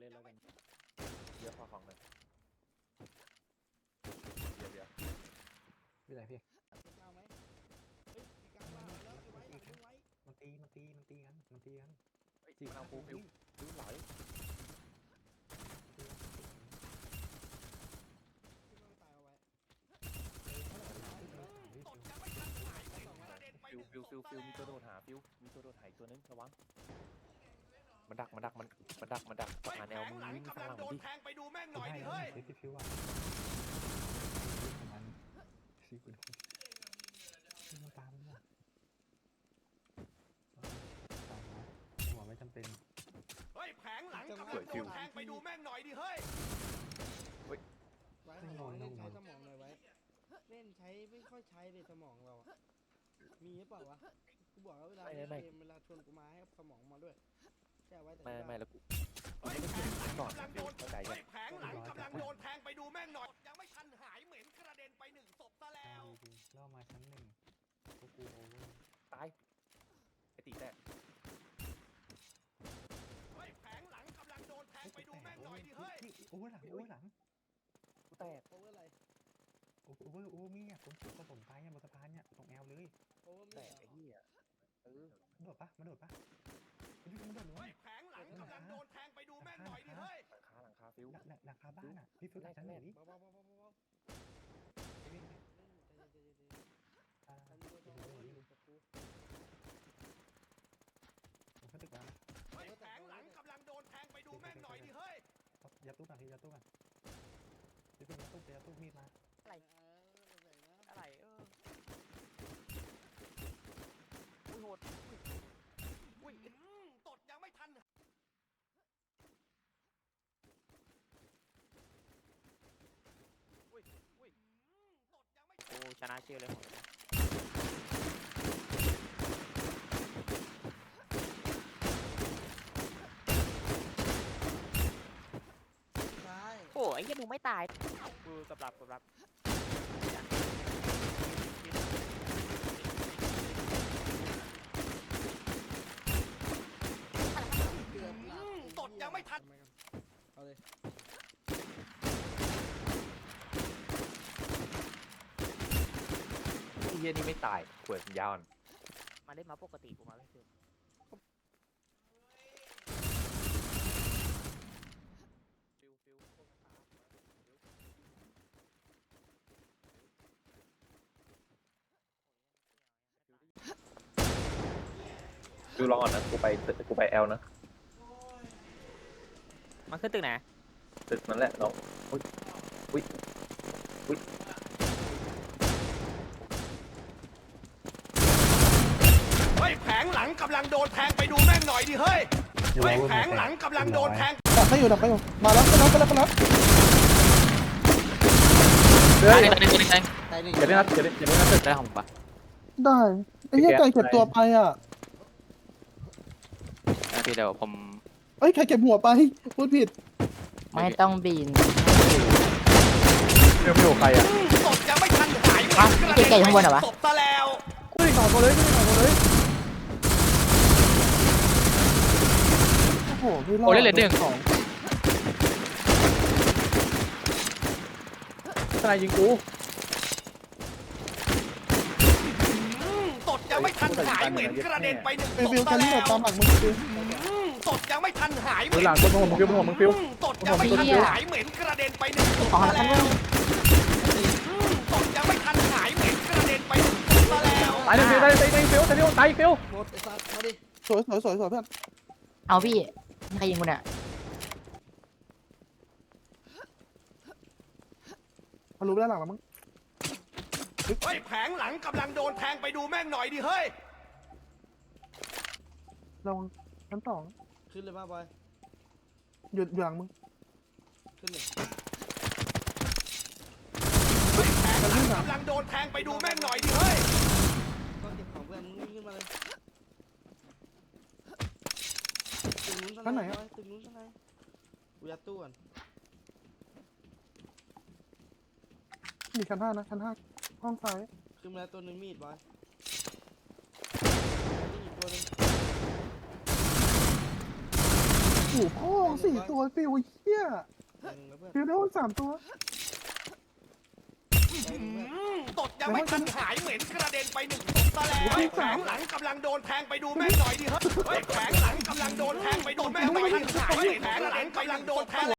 เล่นแล้วกันเยอะพอของเลยเดี๋ยวเดี๋ยวไม่ได้พี่กล้าไหมเฮ้ยมีกล้าบ้าแล้วไอ้ไว้หลังมึงไว้มันตี มันตี มันตีกัน มันตีกันเฮ้ยมันเอาฟูฟิวฟิวไหลที่มันตายเอาไว้ฟิวฟิวฟิวฟิวมีตัวโดดหาฟิวมีตัวโดดหายตัวนึงระวัง มันดักมันดักมันมันดักมันดักประหารแนวมึงวิ่งข้างหลังมันดิแทงไปดูแม่งหกูน่อยให้ดิแล้วเฮ้ยซื้อพี่ฟิวอะมันซื้อกูดูมันตามมันอะตามมาหัวไม่จำเป็นเฮ้ยแผงหลังกำลังโดนแทงไปดูแม่งหน่อยดิเฮ้ยไว้สมองเล่นใช้สมองหน่อยไว้ เล่นใช้ไม่ค่อยใช้เลยสมองเราอะมีหรือเปล่าวะ กูบอกแล้วเวลาเล่นเกมเวลาชวนกูมาให้เอาสมองมาด้วย แค่เอาไว้แต่ไม่ที่ไม่บ้านแล้วกูเฮ้ยไม่แผได้งเก็บหลังก่อนกำลังฟิโดวนเข้าใจยังเฮ้ยแผงหลังกำลังโดนแทงไปดูแม่งหน่อย ยังไม่ทันหายเหม็นกระเด็นไปหนึ่งศพซะแล้ว ดีๆล่อมาชั้นหนึ่งพวกกูโอเวอร์ตายไอตีแตกเฮ้ยแผงหลังกำลังโดนแทงไปดูแม่งหน่อยดิเฮ้ย โอเวอร์หลังโอเวอร์หลังกูแตกโอเวอร์อะไรโอเวอร์โอเวอร์มีอะผมผสมตายอะบนสะพานเนี่ยตรงแอลเลยโอเวอร์มีแตกเหรไอ้อเหี้ย เออมันโดดปะมันโดดปะมันโดดหรือเฮ้ยแผงหลังกำลังโดนแทงไปดูแม่งหน่อยดิเฮ้ยหลังคาหลังคาฟิวหลังหลังคาบ้านอะพี่ฟิวหลังชั้นไหนดิเบาๆเบาๆเบาๆเบาไอ้นี่ๆเล่นใจเย็นใจเย็นใจเย็นอ่าอันนี้ก็ต้องโอเวอร์อยู่กับกูผมขึ้นตึกแล้วนะเฮ้ยแผงหลังกำลังโดนแทงไปดูแม่งหน่อยดิเฮ้ย เอายัดตู้กันพี่ยัดตู้กันพี่ฟิวยัดตู้ไปยัดตู้มีดมาอะไรเออใส่นะ อะไรเอออุ้ยโหดอุ้ย อืมตดยังไม่ทัน อุ้ยอุ้ย อืมตดยังไม่ กู ชนะชื่อเลยหมดใช่โอ้ไอ้เหี้ยมึงไม่ตายกูกำลับกำลับเกือบหลับ อืมตดยังไม่ทัน เอาเลย ไอ้ เหี้ยนี่ไม่ตายปวดยาวอ่อนมาเล่นมาปกติกูมาไม่คือฟิวฟิวพวกมันตามมาฟิวฟิวรอก่อนนะกูไปตึกกูไปแอลนะมันขึ้นตึกไหนตึกนั่นแหละน้องอุ้ยอุ้ยอุ้ย เฮ้ยแผงห ลังกำลังโดนแทงไปดูแม่งหน่อยดิเฮ้ยเฮ้ยแผงหลังกำลังโดนแทงดับไปอยู่ดับไปอยู่มาแล้วไปแล้วไปแล้วไปแล้วเฮ้ยตายหนึ่งตายหนึ่งตายหนึ่งอย่าเล่นนะอย่าเล่นอย่าเล่นนะตึกได้ของปะได้ไอ้เหี้ยไก่เก็บตัวไปอะพี่เดี๋ยวผมเอ้ยใครเก็บหัวไปพูดผิดไม่ต้องบินฟิวฟิวใครอะอืมตดยังไม่ทันหายเหม็อะนกระเด็นเก่งๆข้างบนเหรอวะศพซะแล้วกูอีกสองคนเลยกูอีกสองคนเลยโอ้โห ไม่รอดโอ้เล่นเหรียญหนึ่ง สองทนายยิงกูอืมตดยังไม่ทันหายเหม็นกระเด็นไปหนึ่งฟิวศฟิวพคัซะนนี้แล้แบบวตามหลังมึงฟิว อืมตดยังไม่ทันหายเหมืม็อนหลังตัวมึงฟิวมึงฟิวอืมตดยังไม่ทันหายเหม็นกระเด็นไปหนึ่งศพของซะละคันแล้นึวงอืมตดยังไม่ทันหายเหม็นกระเด็นไปหนึ่งศพซะแล้วตายหนึ่งฟิวตายตายฟิวตายฟิวตายฟิวหมดไอ้สัตว์มาดิสวยสวยสวยสวยเพื่อนเอาพี่ ใครยิงกูเนี่ยมารู้ได้านหลังแล้วมึงเฮ้ยแผงหลังกำลังโดนแทงไปดูแม่งหน่อยดิเฮ้ยระวังชั้นสองขึ้นเลยมาบอย หยุดอยู่หลังมึงขึ้นเลยเฮ้ยแผงหลังกำลังโดนแทงไปดูแม่งหน่อยดิเฮ้ย ก็เก็บของเพื่อนมึงวิ่งขึ้นมาเลย ตึกนู้นชั้นไหนบอยตึกนู้นชั้นไหนกูยัดตู้ก่อนมีชั้นห้านะชั้นห้าห้องซ้ายขึ้นมาแล้วตัวหนึ่งมีดบอยนี่อีกตัวหนึ่งโอ้โหพ่องสี่ตัวฟิวเฮียหนึ่งแล้วเพื่อนฟิวในห้องสามตัว ยังไม่ทันหายเหม็นกระเด็นไปหนึ่งตดซะแล้วเฮ้ยแผงหลังกำลังโดนแทงไปดูแม่งหน่อยดิเฮ้ยเฮ้ยแผงหลังกำลังโดนแทงไปดูแม่งหน่อยดิเฮ้ยแผงหลังกำลังโดนแทง